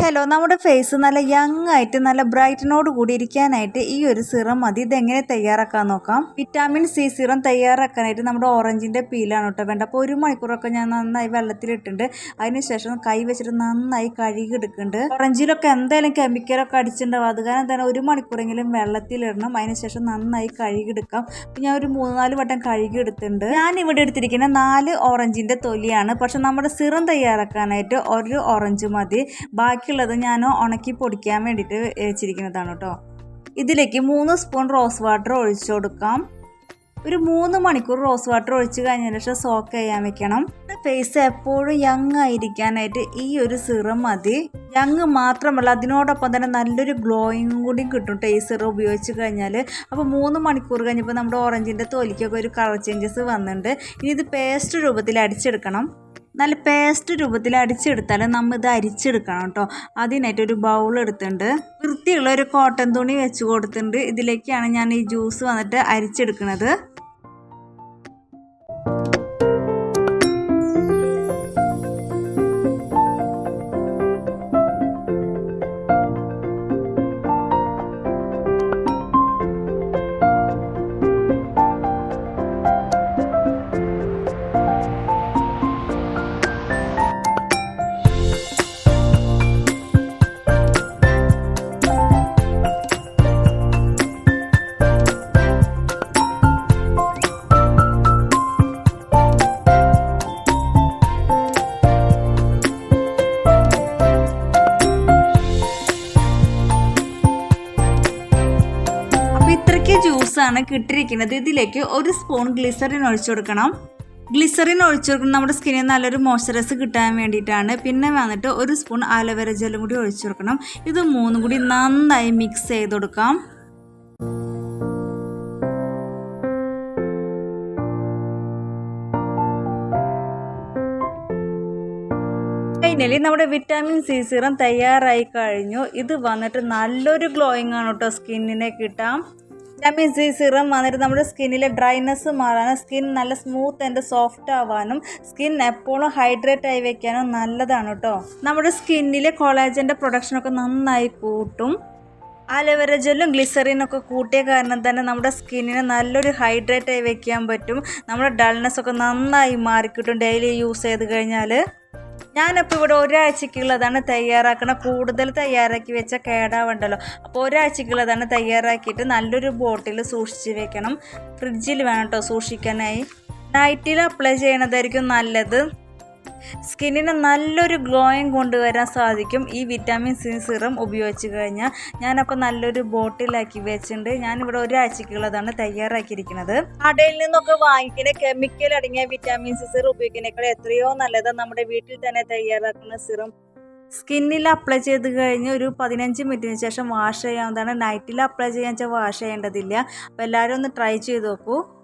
Hello നമ്മുടെ face നല്ല young ആയിട്ട് നല്ല ബ്രൈറ്റനോട് കൂടി ഇരിക്കാനായിട്ട് ഈ ഒരു സിറം മതി. ഇതെങ്ങനെ തയ്യാറാക്കാൻ നോക്കാം? വിറ്റാമിൻ സി സിറം തയ്യാറാക്കാനായിട്ട് നമ്മുടെ ഓറഞ്ചിന്റെ പീലാണ് കേട്ടോ വേണ്ട അപ്പോൾ ഒരു മണിക്കൂറൊക്കെ ഞാൻ നന്നായി വെള്ളത്തിലിട്ടുണ്ട്. അതിനുശേഷം കൈ വെച്ചിട്ട് നന്നായി കഴുകി എടുക്കുന്നുണ്ട് ഓറഞ്ചിലൊക്കെ എന്തായാലും കെമിക്കലൊക്കെ അടിച്ചിട്ടുണ്ടാവും. അത് കാരണം തന്നെ ഒരു മണിക്കൂറെങ്കിലും വെള്ളത്തിലിടണം. അതിനുശേഷം നന്നായി കഴുകി എടുക്കാം ഞാൻ ഒരു മൂന്ന് നാല് വട്ടം കഴുകി എടുത്തിട്ടുണ്ട് ഞാൻ ഇവിടെ എടുത്തിരിക്കുന്ന നാല് ഓറഞ്ചിന്റെ തൊലിയാണ്. പക്ഷെ നമ്മുടെ സിറം തയ്യാറാക്കാനായിട്ട് ഒരു ഓറഞ്ച് മതി. ബാക്കിയുള്ളത് ഞാൻ ഉണക്കി പൊടിക്കാൻ വേണ്ടിയിട്ട് വെച്ചിരിക്കുന്നതാണ് കേട്ടോ. ഇതിലേക്ക് മൂന്ന് സ്പൂൺ റോസ് വാട്ടർ ഒഴിച്ചു കൊടുക്കാം. ഒരു മൂന്ന് മണിക്കൂർ റോസ് വാട്ടർ ഒഴിച്ച് കഴിഞ്ഞതിന് ശേഷം സോക്ക് ചെയ്യാൻ വെക്കണം. ഫേസ് എപ്പോഴും യങ് ആയിരിക്കാനായിട്ട് ഈ ഒരു സിറം മതി. യങ് മാത്രമല്ല അതിനോടൊപ്പം തന്നെ നല്ലൊരു ഗ്ലോയിങ് കൂടി കിട്ടും ഈ സിറം ഉപയോഗിച്ച് കഴിഞ്ഞാൽ അപ്പോൾ മൂന്ന് മണിക്കൂർ കഴിഞ്ഞപ്പോൾ നമ്മുടെ ഓറഞ്ചിന്റെ തൊലിക്കൊക്കെ ഒരു കളർ ചേഞ്ചസ് വന്നിട്ടുണ്ട്. ഇനി ഇത് പേസ്റ്റ് രൂപത്തിൽ അടിച്ചെടുക്കണം. നല്ല പേസ്റ്റ് രൂപത്തിൽ അടിച്ചെടുത്താൽ നമ്മൾ ഇത് അരിച്ചെടുക്കണം കേട്ടോ. അതിനായിട്ട് ഒരു ബൗൾ എടുത്തിട്ടുണ്ട്. വൃത്തിയുള്ള ഒരു കോട്ടൺ തുണി വെച്ച് കൊടുത്തിട്ടുണ്ട്. ഇതിലേക്കാണ് ഞാൻ ഈ ജ്യൂസ് വന്നിട്ട് അരിച്ചെടുക്കുന്നത് ജ്യൂസ് ജ്യൂസാണ് കിട്ടിയിരിക്കുന്നത്. ഇതിലേക്ക് ഒരു സ്പൂൺ ഗ്ലിസറിൻ ഒഴിച്ചു കൊടുക്കണം. ഗ്ലിസറിൻ ഒഴിച്ചു കൊടുക്കുന്നത് നമ്മുടെ സ്കിന്നിൽ നല്ലൊരു മോയ്സ്ചറൈസ് കിട്ടാൻ വേണ്ടിയിട്ടാണ്. പിന്നെ വന്നിട്ട് ഒരു സ്പൂൺ ആലോവേര ജെല്ലും കൂടി ഒഴിച്ചു കൊടുക്കണം. ഇത് മൂന്നും കൂടി നന്നായി മിക്സ് ചെയ്ത് കൊടുക്കാം. ഫൈനലി നമ്മുടെ വിറ്റാമിൻ സി സിറം തയ്യാറായി കഴിഞ്ഞു. ഇത് വന്നിട്ട് നല്ലൊരു ഗ്ലോയിങ് ആണ് കേട്ടോ സ്കിന്നിനെ കിട്ടാം വിറ്റാമിൻ ഈ സിറം വന്നിട്ട് നമ്മുടെ സ്കിന്നിലെ ഡ്രൈനെസ് മാറാനും സ്കിൻ നല്ല സ്മൂത്ത് ആൻഡ് സോഫ്റ്റ് ആവാനും സ്കിൻ എപ്പോഴും ഹൈഡ്രേറ്റ് ആയി വെക്കാനും നല്ലതാണ് കേട്ടോ നമ്മുടെ സ്കിന്നിലെ കൊളാജന്റെ പ്രൊഡക്ഷനൊക്കെ നന്നായി കൂട്ടും. അലോവേര ജെല്ലും ഗ്ലിസറിനൊക്കെ കൂട്ടിയ കാരണം തന്നെ നമ്മുടെ സ്കിന്നിനെ നല്ലൊരു ഹൈഡ്രേറ്റ് ആയി വെക്കാൻ പറ്റും. നമ്മുടെ ഡൾനെസ് ഒക്കെ നന്നായി മാറിക്കിട്ടും. ഡെയിലി യൂസ് ചെയ്ത് കഴിഞ്ഞാൽ ഞാനപ്പോൾ ഇവിടെ ഒരാഴ്ചക്കുള്ളതാണ് തയ്യാറാക്കണം. കൂടുതൽ തയ്യാറാക്കി വെച്ചാൽ കേടാവണ്ടല്ലോ. അപ്പോൾ ഒരാഴ്ചക്കുള്ളതാണ് തയ്യാറാക്കിയിട്ട് നല്ലൊരു ബോട്ടിൽ സൂക്ഷിച്ച് വെക്കണം. ഫ്രിഡ്ജിൽ വേണം കേട്ടോ സൂക്ഷിക്കാനായി. നൈറ്റിൽ അപ്ലൈ ചെയ്യണതായിരിക്കും നല്ലത്. സ്കിന്നിന് നല്ലൊരു ഗ്ലോയിങ് കൊണ്ടുവരാൻ സാധിക്കും. ഈ വിറ്റാമിൻ സി സിറം ഉപയോഗിച്ച് കഴിഞ്ഞാൽ ഞാനപ്പോൾ നല്ലൊരു ബോട്ടിലാക്കി വെച്ചിട്ടുണ്ട്. ഞാനിവിടെ ഒരാഴ്ചക്കുള്ളതാണ് തയ്യാറാക്കിയിരിക്കുന്നത്. കടയിൽ നിന്നൊക്കെ വാങ്ങിക്കുന്ന കെമിക്കൽ അടങ്ങിയ വിറ്റാമിൻ സി സിറം ഉപയോഗിക്കുന്നേക്കാൾ എത്രയോ നല്ലത് നമ്മുടെ വീട്ടിൽ തന്നെ തയ്യാറാക്കുന്ന സിറം. സ്കിന്നിൽ അപ്ലൈ ചെയ്ത് കഴിഞ്ഞ് ഒരു പതിനഞ്ച് മിനിറ്റിന് ശേഷം വാഷ് ചെയ്യാവുന്നതാണ്. നൈറ്റിൽ അപ്ലൈ ചെയ്യാൻ വെച്ചാൽ വാഷ് ചെയ്യേണ്ടതില്ല. അപ്പോൾ എല്ലാവരും ഒന്ന് ട്രൈ ചെയ്ത് നോക്കൂ.